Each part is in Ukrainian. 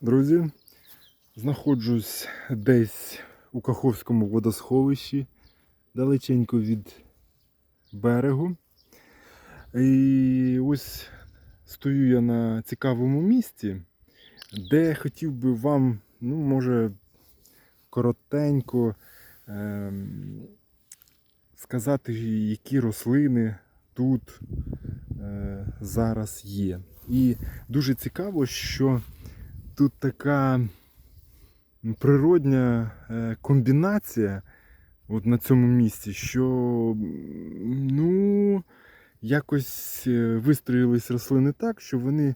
Друзі, знаходжусь десь у Каховському водосховищі, далеченько від берегу. І ось стою я на цікавому місці, де хотів би вам, ну, може, коротенько ем, сказати, які рослини тут е, зараз є. І дуже цікаво, що тут така природня е, комбінація от на цьому місці, що ну, якось е, вистроїлись рослини так, що вони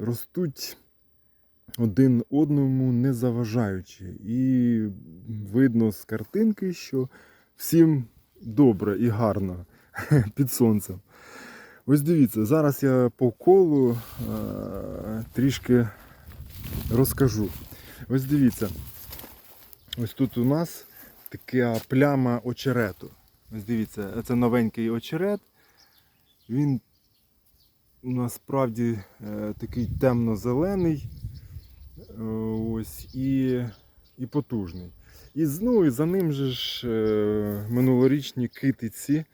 ростуть один одному не заважаючи. І видно з картинки, що всім добре і гарно під сонцем. Ось дивіться, зараз я по колу е, трішки розкажу. Ось дивіться, ось тут у нас така пляма очерету. Ось дивіться, це новенький очерет. Він насправді е, такий темно-зелений. е, Ось, і, і потужний. І, ну, і за ним же ж минулорічні китиці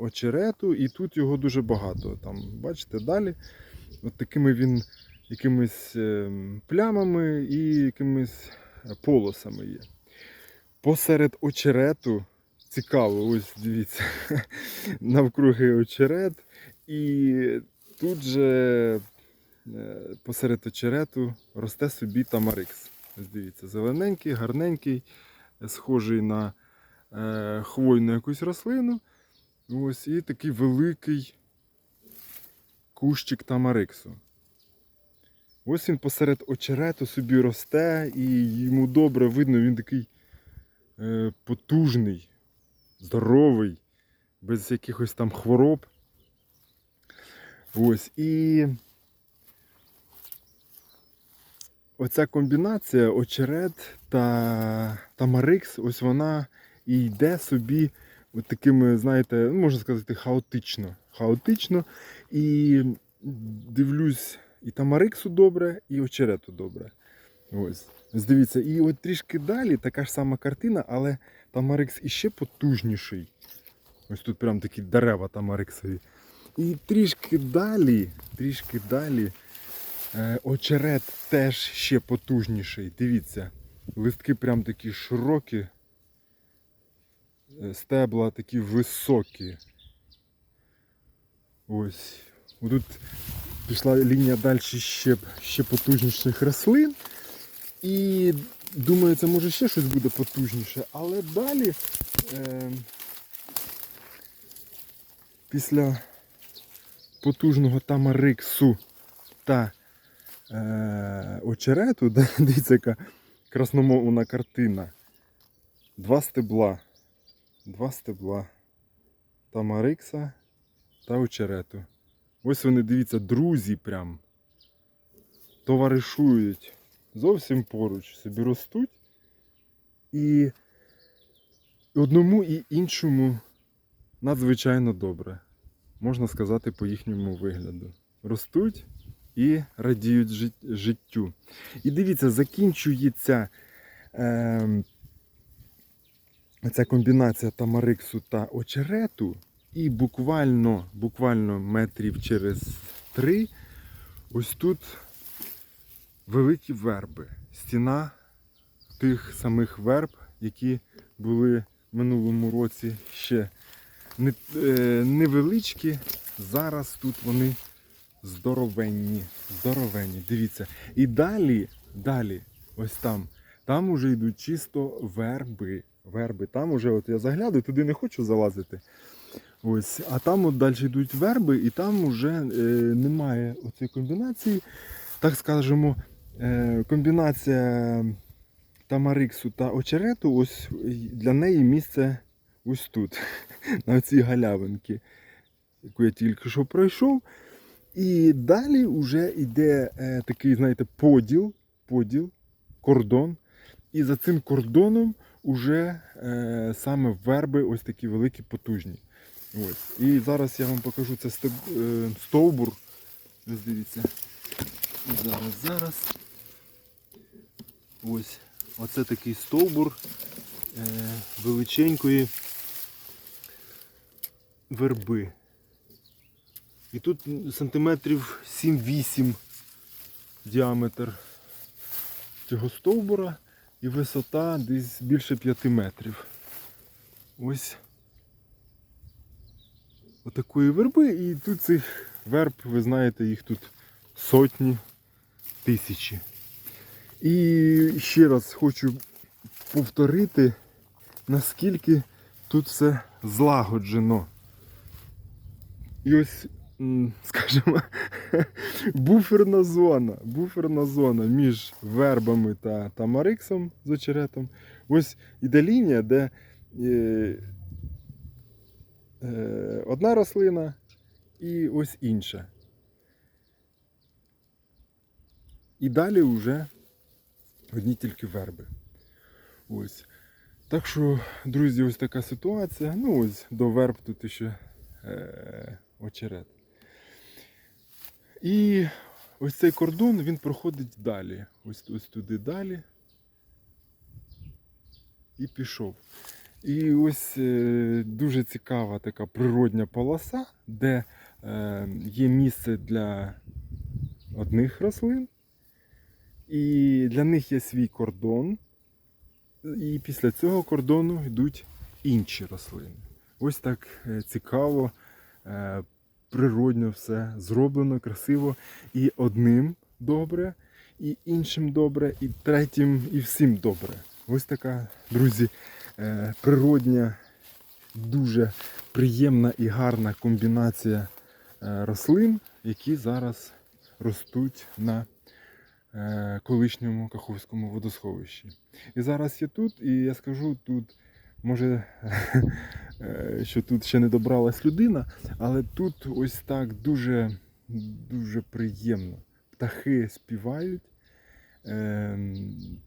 очерету, і тут його дуже багато. Там, бачите, далі. От такими він якимись е, плямами і якимись полосами є. Посеред очерету цікаво, ось дивіться, навкруги очерет. І тут же е, посеред очерету росте собі тамарикс. Ось дивіться, зелененький, гарненький, схожий на е, хвойну якусь рослину. Ось і такий великий кущик тамариксу. Ось він посеред очерету собі росте, і йому добре видно, він такий е, потужний, здоровий, без якихось там хвороб. Ось і оця комбінація очерет та тамарикс, ось вона і йде собі от такими, знаєте, ну, можна сказати, хаотично. Хаотично. І дивлюсь, і тамариксу добре, і очерету добре. Ось. Дивіться, і от трішки далі така ж сама картина, але тамарикс іще потужніший. Ось тут прям такі дерева тамариксові. І трішки далі, трішки далі е, очерет теж ще потужніший. Дивіться, листки прям такі широкі, стебла такі високі. Ось. Тут пішла лінія далі ще, ще потужніших рослин. І думаю, це може ще щось буде потужніше. Але далі, е, після потужного тамариксу та е, очерету, дивіться, яка красномовна картина. Два стебла. Два стебла тамарикса та очерету. Ось вони, дивіться, друзі прям товаришують зовсім поруч, собі ростуть. І одному і іншому надзвичайно добре. Можна сказати, по їхньому вигляду. Ростуть і радіють життю. І дивіться, закінчується е, ця комбінація тамариксу та очерету. І буквально, буквально метрів через три ось тут великі верби. Стіна тих самих верб, які були в минулому році ще е, невеличкі. Зараз тут вони здоровенні. Здоровенні. Дивіться. І далі, далі, ось там, там уже йдуть чисто верби. Верби. Там уже, от я заглядаю, туди не хочу залазити. Ось, а там от далі йдуть верби, і там вже е, немає оцієї комбінації. Так скажемо, е, комбінація тамариксу та очерету, ось для неї місце ось тут, на цій галявинці, яку я тільки що пройшов. І далі вже йде е, такий, знаєте, поділ, поділ, кордон. І за цим кордоном вже е, саме верби ось такі великі, потужні. Ось. І зараз я вам покажу це стеб- е, стовбур. Ось дивіться. Зараз, зараз. Ось. Оце такий стовбур е, величенької верби. І тут сантиметрів 7-8 діаметр цього стовбура і висота десь більше 5 метрів. Ось отакої верби. І тут цих верб, ви знаєте, їх тут сотні, тисячі. І ще раз хочу повторити, наскільки тут все злагоджено. І ось, скажімо, буферна зона, буферна зона між вербами та тамариксом з очеретом. Ось іде лінія, де е, е, одна рослина і ось інша. І далі вже одні тільки верби. Ось. Так що, друзі, ось така ситуація. Ну, ось до верб тут ще е, очерет. І ось цей кордон він проходить далі. Ось, ось туди далі. І пішов. І ось е, дуже цікава така природня полоса, де е, є місце для одних рослин, і для них є свій кордон. І після цього кордону йдуть інші рослини. Ось так е, цікаво, природньо все зроблено, красиво. І одним добре, і іншим добре, і третім, і всім добре. Ось така, друзі, е, природня, дуже приємна і гарна комбінація е, рослин, які зараз ростуть на е, колишньому Каховському водосховищі. І зараз я тут, і я скажу тут, може, що тут ще не добралась людина, але тут ось так дуже, дуже приємно. Птахи співають, е,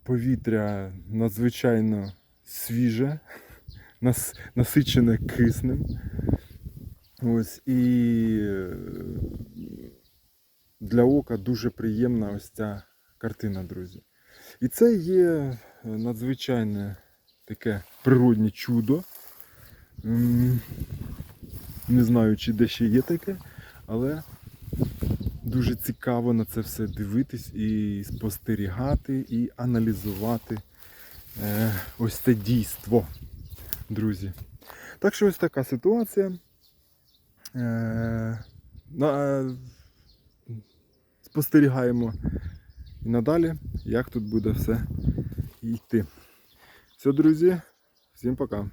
повітря надзвичайно свіже, насичене киснем. Ось і е, для ока дуже приємна ось ця картина, друзі. І це є е, надзвичайне таке природнє чудо. Не знаю, чи де ще є таке, але дуже цікаво на це все дивитись і спостерігати, і аналізувати е, ось це дійство, друзі. Так що ось така ситуація. Е, спостерігаємо і надалі, як тут буде все йти. Все, друзі, всім пока.